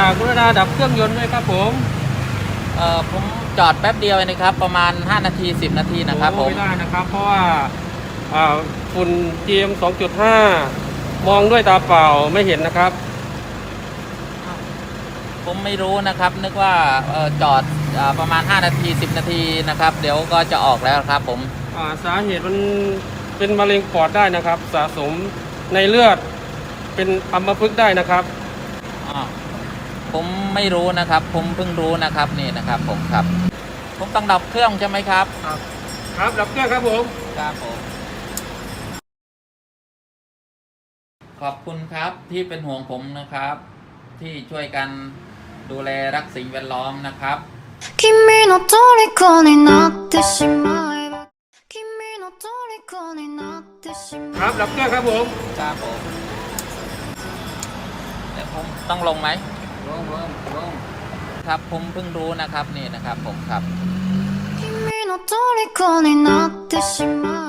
ณาดับเครื่องยนต์ด้วยครับผมเอ่อผมจอดแป๊บเดียวเองนะครับ ประมาณ 5 นาที 10 นาทีนะครับผโอ้ม ไม่ได้นะครับ เพราะว่าอ่าฝุ่น PM 2.5 มองด้วยตาเปล่าไม่เห็นนะครับ ผมไม่รู้นะครับ นึกว่าเอ่อจอดอ่าประมาณ 5 นาที 10 นาทีนะครับ เดี๋ยวก็จะออกแล้วครับผม อ่าสาเหตุมันเป็นมะเร็งปอดได้นะครับ สะสมในเลือดเป็นอัมพฤกษ์ได้นะครับอ่า ผมไม่รู้นะครับ ผมเพิ่งรู้นะครับนี่นะครับ ผมครับ ผมต้องดับเครื่องใช่ไหมครับ ครับ ครับดับเครื่องครับผม ครับผม ขอบคุณครับที่เป็นห่วงผมนะครับ ที่ช่วยกันดูแลรักสิ่งแวดล้อมนะครับ 君の虜になってしまえば君の虜になってしまえば ครับดับเครื่องครับผม ครับผมเดี๋ยวผมต้องลงไหม ลงลงลง ครับ ผมเพิ่งรู้นะครับนี่นะครับ ผมครับ 君の虜になってしまえ